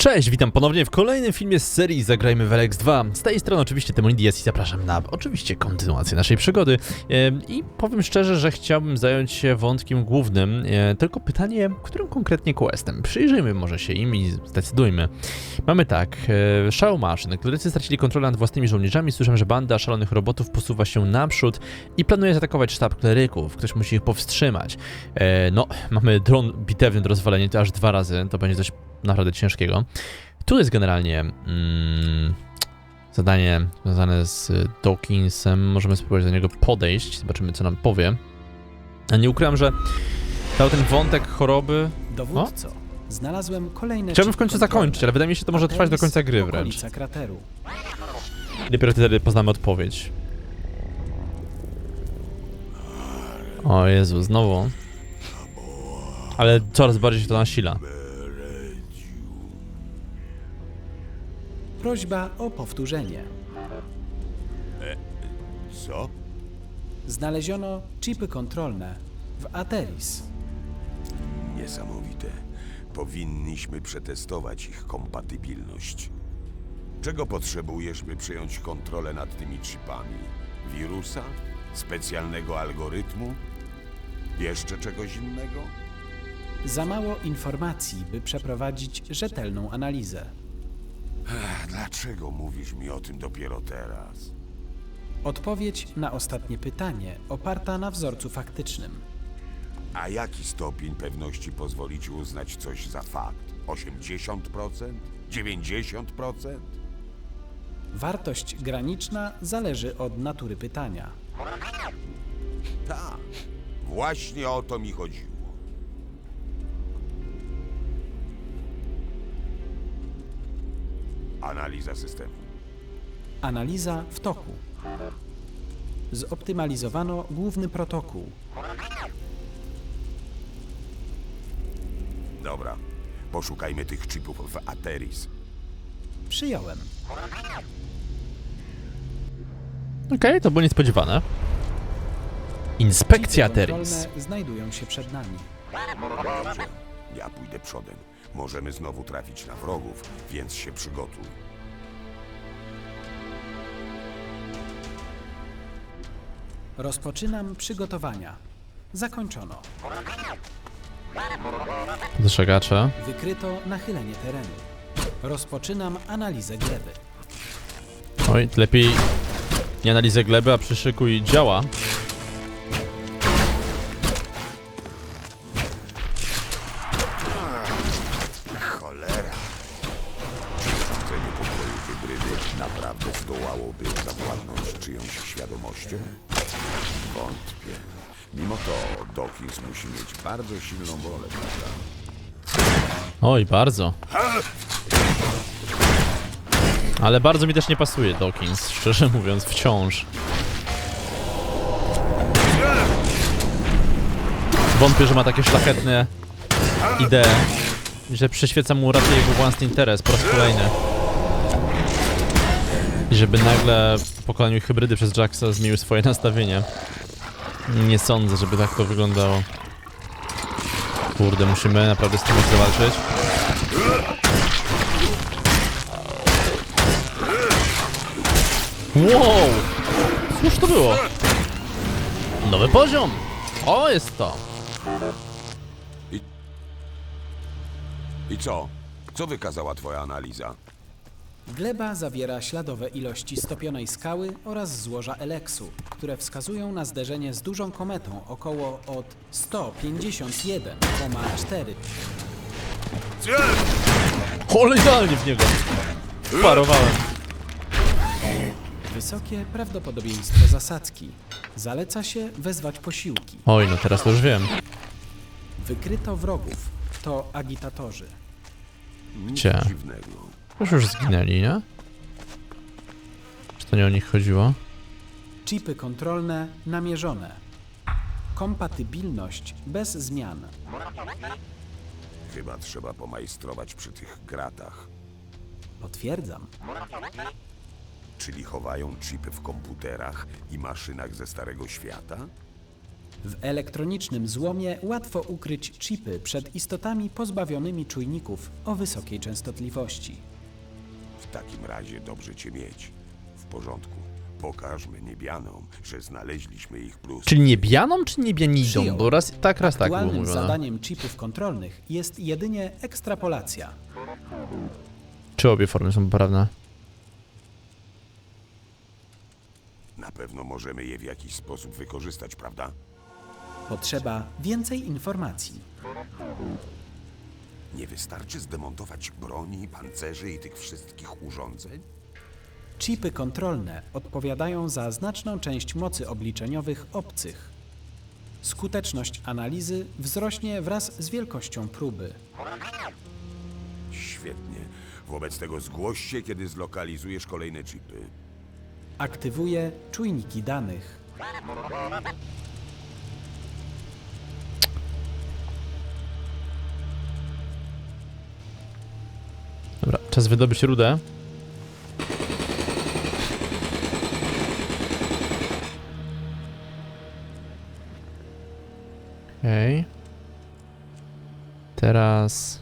Cześć, witam ponownie w kolejnym filmie z serii Zagrajmy w Alex 2. Z tej strony oczywiście Demonidias i zapraszam na oczywiście kontynuację naszej przygody. I powiem szczerze, że chciałbym zająć się wątkiem głównym, e, tylko pytanie, którym konkretnie questem? Przyjrzyjmy może się im i zdecydujmy. Mamy tak, e, szał maszyn. Klerycy stracili kontrolę nad własnymi żołnierzami, słyszę, że banda szalonych robotów posuwa się naprzód i planuje zaatakować sztab kleryków. Ktoś musi ich powstrzymać. E, No, mamy dron bitewny do rozwalenia, to aż dwa razy, to będzie coś naprawdę ciężkiego. Tu jest generalnie mm, zadanie związane z Dawkinsem. Możemy spróbować do niego podejść, zobaczymy co nam powie. A nie ukrywam, że cały ten wątek choroby. Dowódco, znalazłem kolejne Chciałbym w końcu zakończyć, ale wydaje mi się, że to może trwać do końca gry wręcz. Krateru. I dopiero wtedy poznamy odpowiedź. O Jezu, znowu. Ale coraz bardziej się to nasila. Prośba o powtórzenie. Co? Znaleziono chipy kontrolne w Ateris. Niesamowite. Powinniśmy przetestować ich kompatybilność. Czego potrzebujesz, by przejąć kontrolę nad tymi chipami? Wirusa? Specjalnego algorytmu? Jeszcze czegoś innego? Za mało informacji, by przeprowadzić rzetelną analizę. Dlaczego mówisz mi o tym dopiero teraz? Odpowiedź na ostatnie pytanie oparta na wzorcu faktycznym. A jaki stopień pewności pozwoli ci uznać coś za fakt? 80%? 90%? Wartość graniczna zależy od natury pytania. Tak. Właśnie o to mi chodziło. Analiza systemu. Analiza w toku. Zoptymalizowano główny protokół. Dobra. Poszukajmy tych chipów w Ateris. Przyjąłem. Okej, to było niespodziewane. Inspekcja Chipy Teris. kontrolne znajdują się przed nami. Ja pójdę przodem. Możemy znowu trafić na wrogów, więc się przygotuj. Rozpoczynam przygotowania. Zakończono. Dostrzegacze. Wykryto nachylenie terenu. Rozpoczynam analizę gleby. Oj, lepiej nie analizę gleby, a przyszykuj działa. Wątpię. Mimo to Dawkins musi mieć bardzo silną wolę, prawda? Oj, bardzo. Ale bardzo mi też nie pasuje Dawkins, szczerze mówiąc, wciąż. Wątpię, że ma takie szlachetne idee, że przyświeca mu raczej jego własny interes po raz kolejny. I żeby nagle pokoleniu hybrydy przez Jacksa zmienił swoje nastawienie. Nie sądzę, żeby tak to wyglądało. Kurde, musimy naprawdę z tym zawalczyć. Wow! Cóż to było? Nowy poziom! O, jest to! I co? Co wykazała twoja analiza? Gleba zawiera śladowe ilości stopionej skały oraz złoża eleksu, które wskazują na zderzenie z dużą kometą około od 151,4. Ale idealnie w niego! Parowałem. Wysokie prawdopodobieństwo zasadzki. Zaleca się wezwać posiłki. Oj, no teraz to już wiem. Wykryto wrogów. To agitatorzy. Nic Gdzie? dziwnego. Już już zginęli, nie? Czy to nie o nich chodziło? Chipy kontrolne namierzone. Kompatybilność bez zmian. Chyba trzeba pomajstrować przy tych gratach. Potwierdzam. Czyli chowają chipy w komputerach i maszynach ze Starego Świata? W elektronicznym złomie łatwo ukryć chipy przed istotami pozbawionymi czujników o wysokiej częstotliwości. W takim razie dobrze cię mieć. W porządku. Pokażmy niebianom, że znaleźliśmy ich plus. Czyli niebianą, czy niebianidą? Bo raz tak, raz tak było Aktualnym mówione. zadaniem chipów kontrolnych jest jedynie ekstrapolacja. Czy obie formy są poprawne? Na pewno możemy je w jakiś sposób wykorzystać, prawda? Potrzeba więcej informacji. Nie wystarczy zdemontować broni, pancerzy i tych wszystkich urządzeń? Chipy kontrolne odpowiadają za znaczną część mocy obliczeniowych obcych. Skuteczność analizy wzrośnie wraz z wielkością próby. Świetnie. Wobec tego zgłoś się, kiedy zlokalizujesz kolejne chipy. Aktywuje czujniki danych. Czas wydobyć rudę. Okej. Teraz...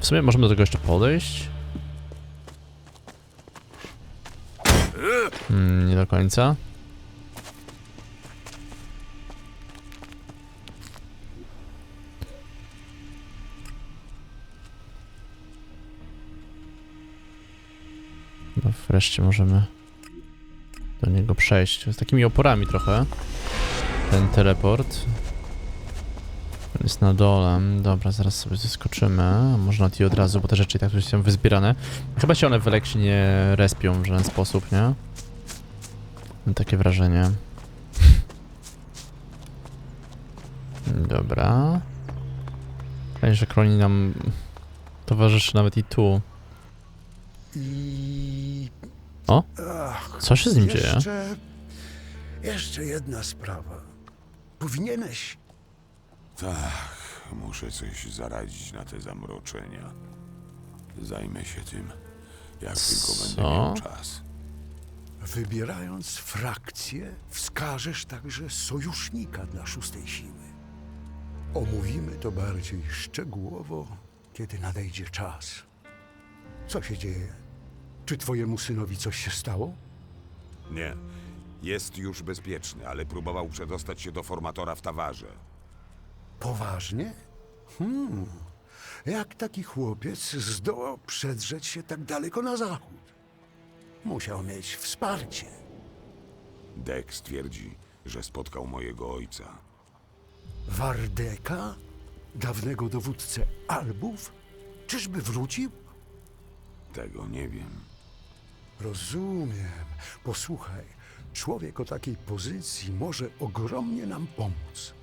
W sumie możemy do tego jeszcze podejść. Hmm, nie do końca. Wreszcie możemy do niego przejść. Z takimi oporami trochę. Ten teleport. On jest na dole. Dobra, zaraz sobie zeskoczymy. Można i od razu, bo te rzeczy i tak już są wyzbierane. Chyba się one w Eleksie nie respią w żaden sposób, nie? Mam takie wrażenie. Dobra. Fajnie, że Kroni nam towarzyszy nawet i tu. I O, ach, co się z nim dzieje? jeszcze, jeszcze jedna sprawa. Powinieneś. Tak, muszę coś zaradzić na te zamroczenia. Zajmę się tym, jak tylko będę Co? miał czas. Wybierając frakcję, wskażesz także sojusznika dla szóstej siły. Omówimy to bardziej szczegółowo, kiedy nadejdzie czas. Co się dzieje? Czy twojemu synowi coś się stało? Nie, jest już bezpieczny, ale próbował przedostać się do formatora w Tawarze. Poważnie? Hmm. Jak taki chłopiec zdołał przedrzeć się tak daleko na zachód? Musiał mieć wsparcie. Dex twierdzi, że spotkał mojego ojca. Wardeka? Dawnego dowódcę Albów? Czyżby wrócił? Tego nie wiem. Rozumiem. Posłuchaj, człowiek o takiej pozycji może ogromnie nam pomóc.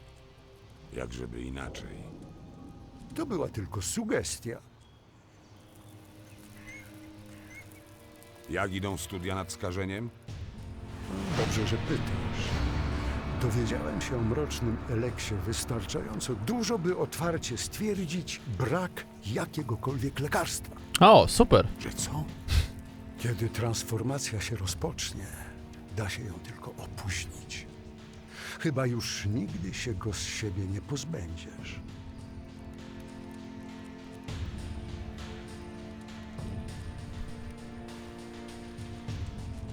Jak żeby inaczej. To była tylko sugestia. Jak idą studia nad skażeniem? Dobrze, że pytasz. Dowiedziałem się o mrocznym eleksie wystarczająco dużo, by otwarcie stwierdzić brak jakiegokolwiek lekarstwa. O, super. Że co? Kiedy transformacja się rozpocznie, da się ją tylko opóźnić. Chyba już nigdy się go z siebie nie pozbędziesz.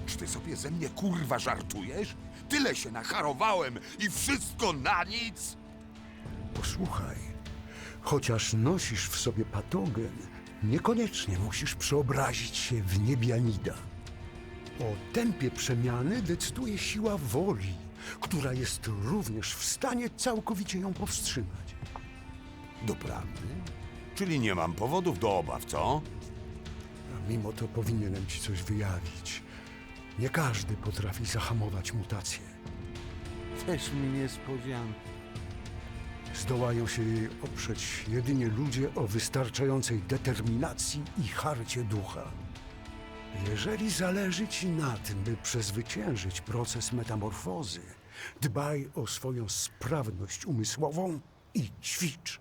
Czy ty sobie ze mnie kurwa żartujesz? Tyle się nacharowałem i wszystko na nic? Posłuchaj, chociaż nosisz w sobie patogen, niekoniecznie musisz przeobrazić się w niebianida. O tempie przemiany decyduje siła woli, która jest również w stanie całkowicie ją powstrzymać. Doprawdy? Czyli nie mam powodów do obaw, co? A mimo to powinienem ci coś wyjawić. Nie każdy potrafi zahamować mutację. Też mi niespodziankę. Zdołają się jej oprzeć jedynie ludzie o wystarczającej determinacji i harcie ducha. Jeżeli zależy ci na tym, by przezwyciężyć proces metamorfozy, dbaj o swoją sprawność umysłową i ćwicz.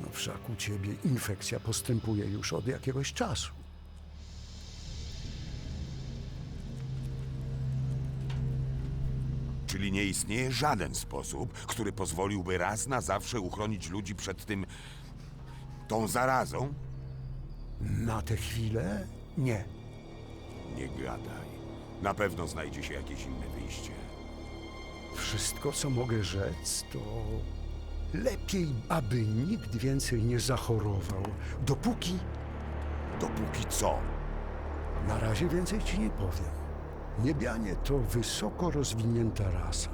No wszak u ciebie infekcja postępuje już od jakiegoś czasu. Czyli nie istnieje żaden sposób, który pozwoliłby raz na zawsze uchronić ludzi przed tym. tą zarazą? Na tę chwilę nie. Nie gadaj. Na pewno znajdzie się jakieś inne wyjście. Wszystko, co mogę rzec, to lepiej, aby nikt więcej nie zachorował, dopóki Dopóki co? na razie więcej ci nie powiem. Niebianie to wysoko rozwinięta rasa.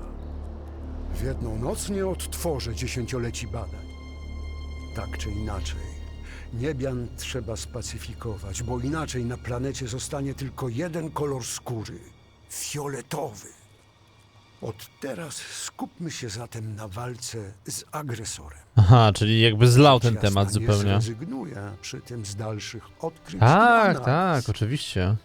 W jedną noc nie odtworzę dziesięcioleci badań. Tak czy inaczej, niebian trzeba spacyfikować, bo inaczej na planecie zostanie tylko jeden kolor skóry fioletowy. Od teraz skupmy się zatem na walce z agresorem. Aha, czyli jakby zlał ten Jasna, temat Nie zupełnie. zrezygnuję przy tym z dalszych odkryć. Tak, tak, oczywiście.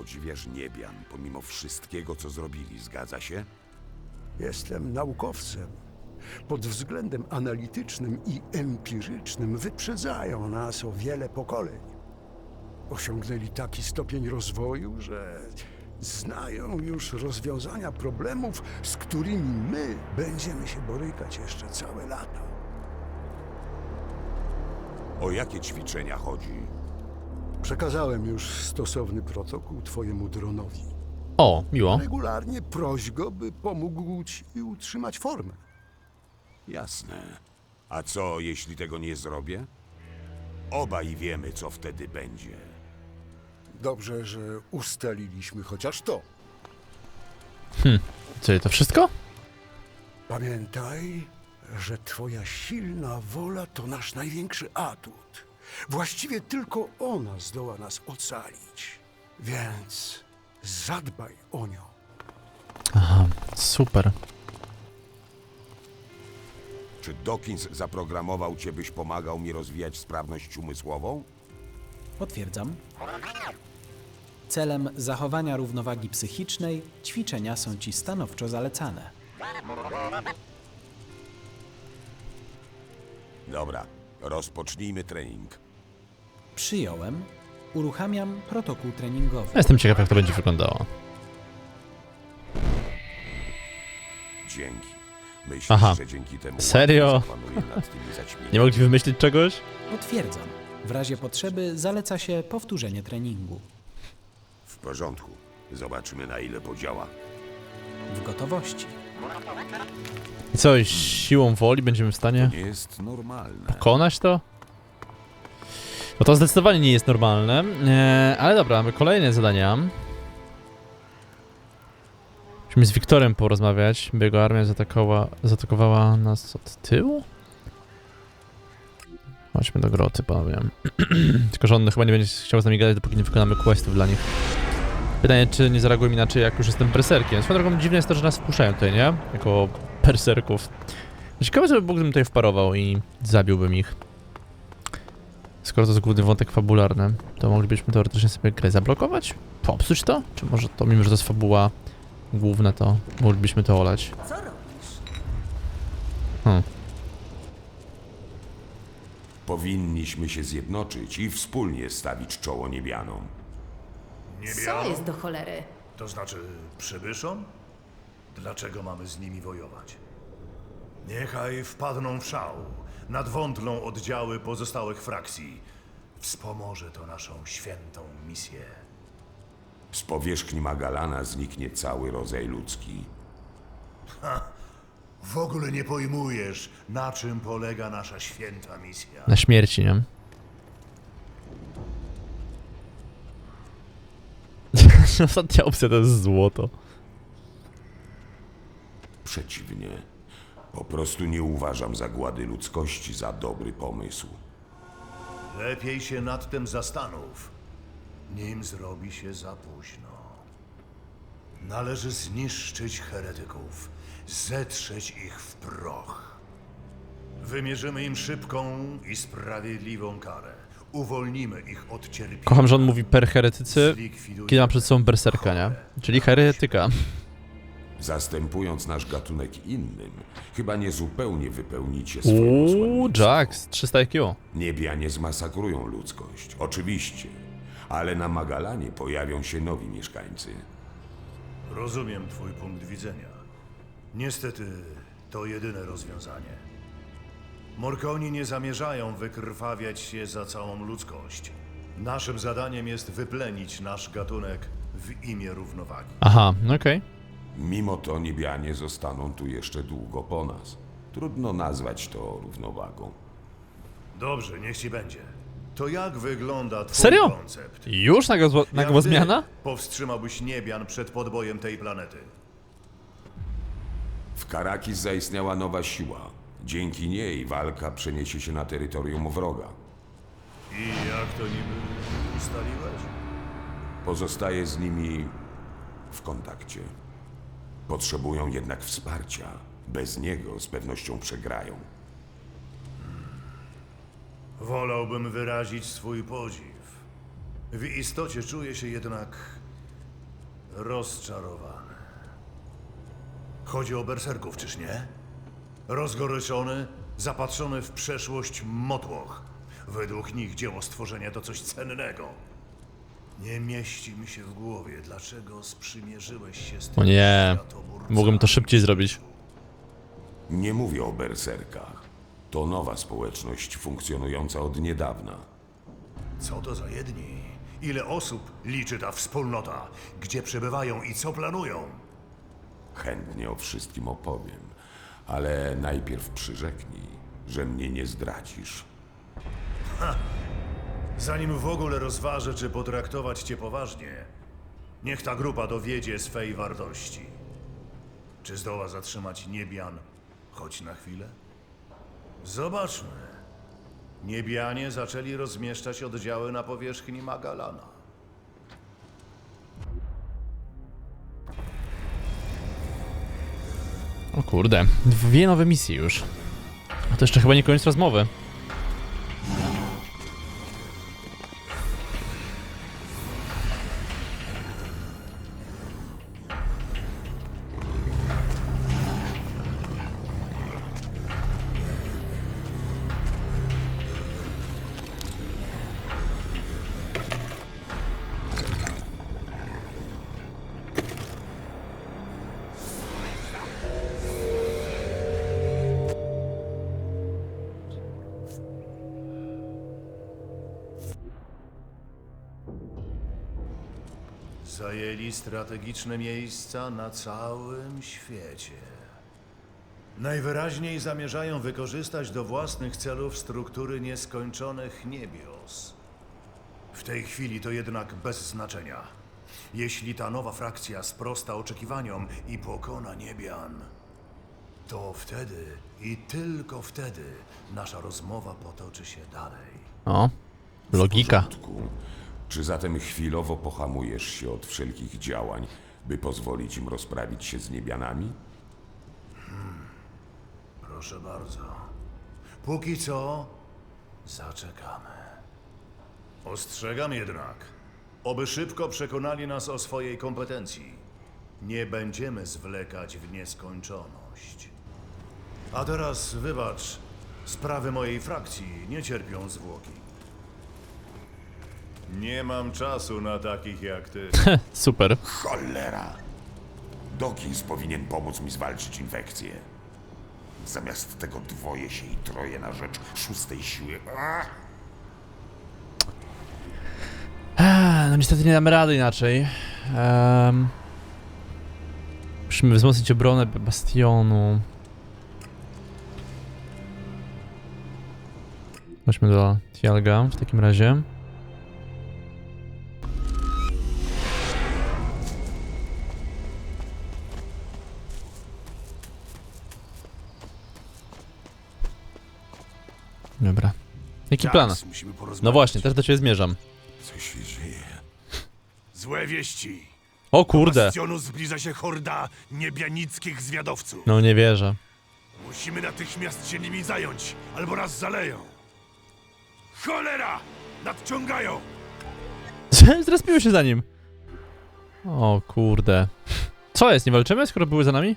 Podziwiasz niebian, pomimo wszystkiego, co zrobili, zgadza się? Jestem naukowcem. Pod względem analitycznym i empirycznym wyprzedzają nas o wiele pokoleń. Osiągnęli taki stopień rozwoju, że znają już rozwiązania problemów, z którymi my będziemy się borykać jeszcze całe lata. O jakie ćwiczenia chodzi? Przekazałem już stosowny protokół twojemu dronowi. O, miło. Regularnie proś go, by pomógł ci utrzymać formę. Jasne. A co, jeśli tego nie zrobię? Obaj wiemy, co wtedy będzie. Dobrze, że ustaliliśmy chociaż to. Czyli to wszystko? Pamiętaj, że twoja silna wola to nasz największy atut. Właściwie tylko ona zdoła nas ocalić. Więc zadbaj o nią. Aha, super. Czy Dawkins zaprogramował cię, byś pomagał mi rozwijać sprawność umysłową? Potwierdzam. Celem zachowania równowagi psychicznej ćwiczenia są ci stanowczo zalecane. Dobra, rozpocznijmy trening. Przyjąłem, uruchamiam protokół treningowy. Ja Jestem ciekaw, jak to będzie wyglądało. Dzięki. Myślisz, Aha. że dzięki temu Serio? łatwiej zapanuję nad tymi zaćmieniami? Nie mogli wymyślić czegoś? Potwierdzam. W razie potrzeby zaleca się powtórzenie treningu. W porządku. Zobaczymy, na ile podziała. W gotowości. I co, siłą woli będziemy w stanie Nie jest normalne. pokonać to? No to zdecydowanie nie jest normalne, e, ale dobra, mamy kolejne zadania. Musimy z Wiktorem porozmawiać, by jego armia zaatakowała, zaatakowała nas od tyłu? Chodźmy do groty, powiem. Tylko, że on chyba nie będzie chciał z nami gadać, dopóki nie wykonamy questów dla nich. Pytanie, czy nie zareagują inaczej, jak już jestem berserkiem. Swoją drogą dziwne jest to, że nas wpuszczają tutaj, nie? Jako berserków. Ciekawe, żeby Bóg tutaj wparował i zabiłbym ich. Skoro to jest główny wątek fabularny, to moglibyśmy teoretycznie sobie grę zablokować? Popsuć to? Czy może to, mimo że to jest fabuła główna, to moglibyśmy to olać? Co robisz? Hmm. Powinniśmy się zjednoczyć i wspólnie stawić czoło niebianom. Co jest do cholery? To znaczy przybyszom? Dlaczego mamy z nimi wojować? Niechaj wpadną w szał. Nadwątlą oddziały pozostałych frakcji. Wspomoże to naszą świętą misję. Z powierzchni Magalana zniknie cały rodzaj ludzki. W ogóle nie pojmujesz, na czym polega nasza święta misja. Na śmierci, nie? Ostatnia opcja to jest złoto. Przeciwnie. Po prostu nie uważam zagłady ludzkości za dobry pomysł. Lepiej się nad tym zastanów, nim zrobi się za późno. Należy zniszczyć heretyków, zetrzeć ich w proch. Wymierzymy im szybką i sprawiedliwą karę. Uwolnimy ich od cierpienia. Kocham, że on mówi per heretycy, kiedy ma przed sobą berserka, nie? Czyli heretyka. Zastępując nasz gatunek innym, chyba niezupełnie wypełnicie swoje Uuu. Jax, 300 IQ. Niebianie zmasakrują ludzkość, oczywiście. ale na Magalanie pojawią się nowi mieszkańcy. Rozumiem twój punkt widzenia. Niestety, to jedyne rozwiązanie. Morkoni nie zamierzają wykrwawiać się za całą ludzkość. Naszym zadaniem jest wyplenić nasz gatunek w imię równowagi. Aha, okej. Mimo to niebianie zostaną tu jeszcze długo po nas. Trudno nazwać to równowagą. Dobrze, niech ci będzie. To jak wygląda twój Serio? koncept? Już nagła, zło- nagła Jak ty zmiana? powstrzymałbyś niebian przed podbojem tej planety? W Karakis zaistniała nowa siła. Dzięki niej walka przeniesie się na terytorium wroga. I jak to niby ustaliłeś? Pozostaje z nimi w kontakcie. Potrzebują jednak wsparcia. Bez niego z pewnością przegrają. Wolałbym wyrazić swój podziw. W istocie czuję się jednak rozczarowany. Chodzi o berserków, czyż nie? Rozgoryczony, zapatrzony w przeszłość motłoch. Według nich dzieło stworzenia to coś cennego. Nie mieści mi się w głowie, dlaczego sprzymierzyłeś się z tym O nie, światoburcami. mogłem to szybciej zrobić. Nie mówię o berserkach. To nowa społeczność funkcjonująca od niedawna. Co to za jedni? Ile osób liczy ta wspólnota? Gdzie przebywają i co planują? Chętnie o wszystkim opowiem, ale najpierw przyrzeknij, że mnie nie zdradzisz. Zanim w ogóle rozważę, czy potraktować cię poważnie, niech ta grupa dowiedzie swej wartości. Czy zdoła zatrzymać Niebian choć na chwilę? Zobaczmy. Niebianie zaczęli rozmieszczać oddziały na powierzchni Magalana. O kurde, dwie nowe misje już. A to jeszcze chyba nie koniec rozmowy. Zajęli strategiczne miejsca na całym świecie. Najwyraźniej zamierzają wykorzystać do własnych celów struktury nieskończonych niebios. W tej chwili to jednak bez znaczenia. Jeśli ta nowa frakcja sprosta oczekiwaniom i pokona niebian, to wtedy i tylko wtedy nasza rozmowa potoczy się dalej. O, logika. Porządku. Czy zatem chwilowo pohamujesz się od wszelkich działań, by pozwolić im rozprawić się z niebianami? Proszę bardzo. Póki co zaczekamy. Ostrzegam jednak, oby szybko przekonali nas o swojej kompetencji. Nie będziemy zwlekać w nieskończoność. A teraz wybacz, sprawy mojej frakcji nie cierpią zwłoki. Nie mam czasu na takich jak ty. Super. Cholera! Dawkins powinien pomóc mi zwalczyć infekcję. Zamiast tego dwoje się i troje na rzecz szóstej siły. A! No niestety nie damy rady inaczej. Um, musimy wzmocnić obronę bastionu. Chodźmy do Tialga w takim razie. Jaki plan? Musimy porozmawiać. No właśnie, też do ciebie zmierzam. Co się dzieje? Złe wieści. O kurde! Bastionu zbliża się horda niebianickich zwiadowców. No nie wierzę. Musimy natychmiast się nimi zająć, albo nas zaleją. Cholera! Nadciągają! Zrespiły się za nim. O kurde. Co jest, nie walczymy, skoro były za nami?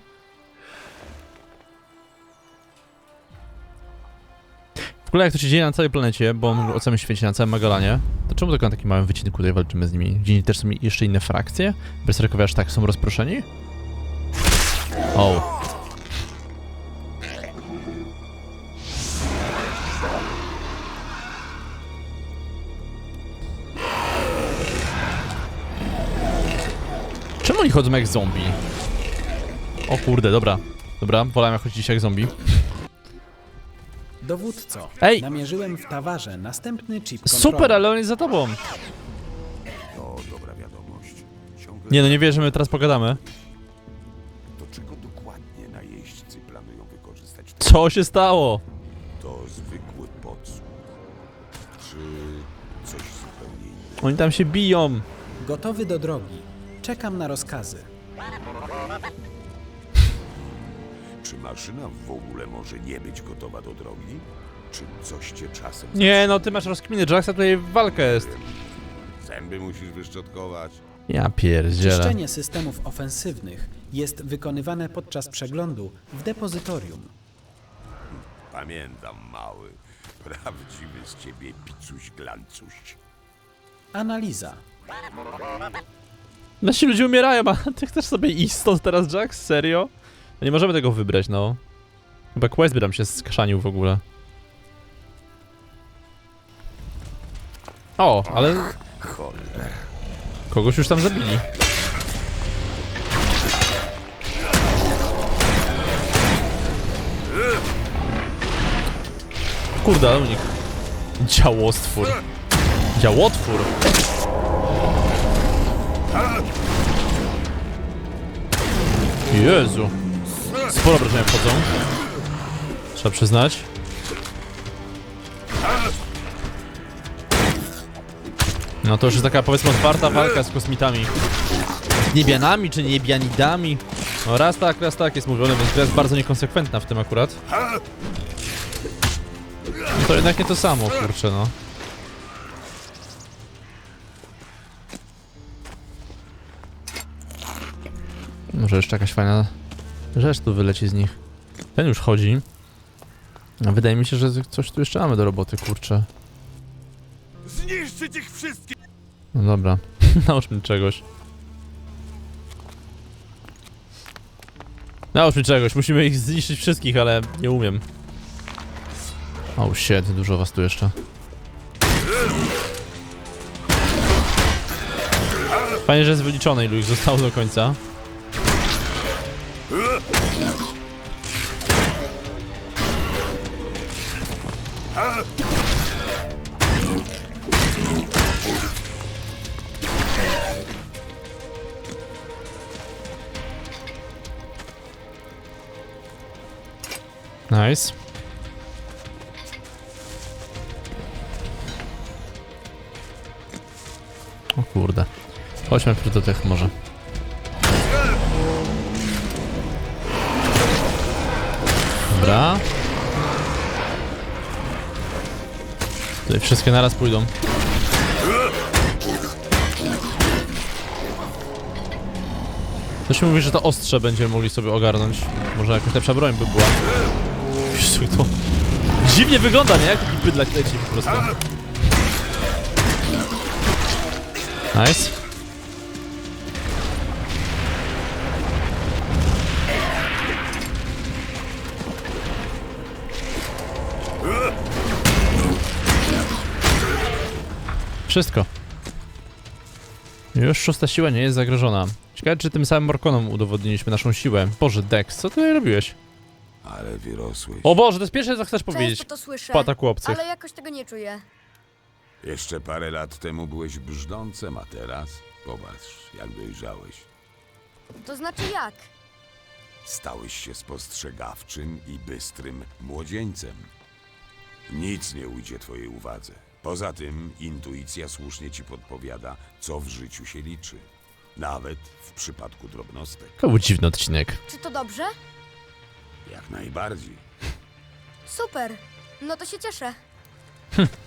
Ogóle jak to się dzieje na całej planecie, bo o całym świecie, na całym Magalanie, to czemu tylko na takim małym wycinku tutaj walczymy z nimi? Gdzie też są jeszcze inne frakcje? Berserkowie aż tak są rozproszeni? O. Czemu oni chodzą jak zombie? O kurde, dobra. Dobra, wolałem chodzić jak zombie. Dowódco, Ej! namierzyłem w tawarze następny chip kontrolny. Super, ale on jest za tobą. To dobra wiadomość. Ciągle Nie no, nie wierzę, my teraz pogadamy. to czego dokładnie najeźdźcy planują wykorzystać? Co się stało? To zwykły podsłuch. Czy coś zupełnie innego? Oni tam się biją. Gotowy do drogi. Czekam na rozkazy. Czy maszyna w ogóle może nie być gotowa do drogi? Czy coś cię czasem... Nie no, ty masz rozkminy, Jacksa tutaj walka jest. Zęby musisz wyszczotkować? Ja pierdzielę. Czyszczenie systemów ofensywnych jest wykonywane podczas przeglądu w depozytorium. Pamiętam, mały. Prawdziwy z ciebie picuś glancuś. Analiza. Nasi ludzie umierają, a ty chcesz sobie iść stąd teraz, Jax? Serio? No nie możemy tego wybrać, no. Chyba quest by nam się skaszanił w ogóle. O, ale kogoś już tam zabili. Kurde, ale unik. Działostwór. Działotwór. Jezu. Sporo obrażenia wchodzą. Trzeba przyznać. No to już jest taka powiedzmy otwarta walka z kosmitami. Z niebianami czy niebianidami. No raz tak, raz tak jest mówione, więc gra jest bardzo niekonsekwentna w tym akurat. No to jednak nie to samo, kurczę no. Może jeszcze jakaś fajna rzecz tu wyleci z nich. Ten już chodzi. Wydaje mi się, że coś tu jeszcze mamy do roboty, kurczę. Zniszczyć ich wszystkich! No dobra, naucz mi czegoś. Naucz mi czegoś, musimy ich zniszczyć wszystkich, ale nie umiem. Oh shit, dużo was tu jeszcze. Fajnie, że jest wyliczone ilu ich zostało do końca. Nice. O kurde. Chodźmy do tych może. Dobra. Tutaj wszystkie naraz pójdą. Coś mi mówi, że to ostrze będziemy mogli sobie ogarnąć. Może jakaś lepsza broń by była. Jezu, to dziwnie wygląda, nie? Jak taki bydlak leci po prostu. Nice. Wszystko. Już szósta siła nie jest zagrożona. Ciekawe, czy tym samym Morkonom udowodniliśmy naszą siłę. Boże, Dex, co ty robiłeś? Ale wyrosłeś. O Boże, to jest pierwsze, co chcesz powiedzieć Często to słyszę, obcych. ale jakoś tego nie czuję. Jeszcze parę lat temu byłeś brzdącem, a teraz popatrz, jak dojrzałeś. To znaczy jak? Stałeś się spostrzegawczym i bystrym młodzieńcem. Nic nie ujdzie twojej uwadze. Poza tym intuicja słusznie ci podpowiada, co w życiu się liczy. Nawet w przypadku drobnostek. To był dziwny odcinek. Czy to dobrze? Jak najbardziej. Super. No to się cieszę.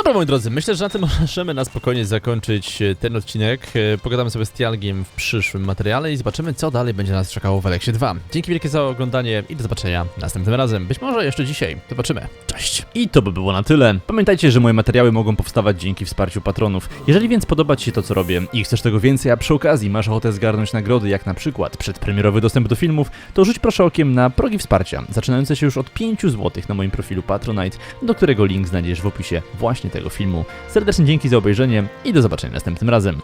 Dobra, moi drodzy, myślę, że na tym możemy na spokojnie zakończyć e, ten odcinek. E, Pogadamy sobie z Tialgiem w przyszłym materiale i zobaczymy, co dalej będzie nas czekało w Alexie 2. Dzięki wielkie za oglądanie i do zobaczenia następnym razem. Być może jeszcze dzisiaj. Zobaczymy. Cześć! I to by było na tyle. Pamiętajcie, że moje materiały mogą powstawać dzięki wsparciu patronów. Jeżeli więc podoba Ci się to, co robię i chcesz tego więcej, a przy okazji masz ochotę zgarnąć nagrody, jak na przykład przedpremierowy dostęp do filmów, to rzuć proszę okiem na progi wsparcia, zaczynające się już od 5 zł na moim profilu Patronite, do którego link znajdziesz w opisie właśnie tego filmu. Serdecznie dzięki za obejrzenie i do zobaczenia następnym razem.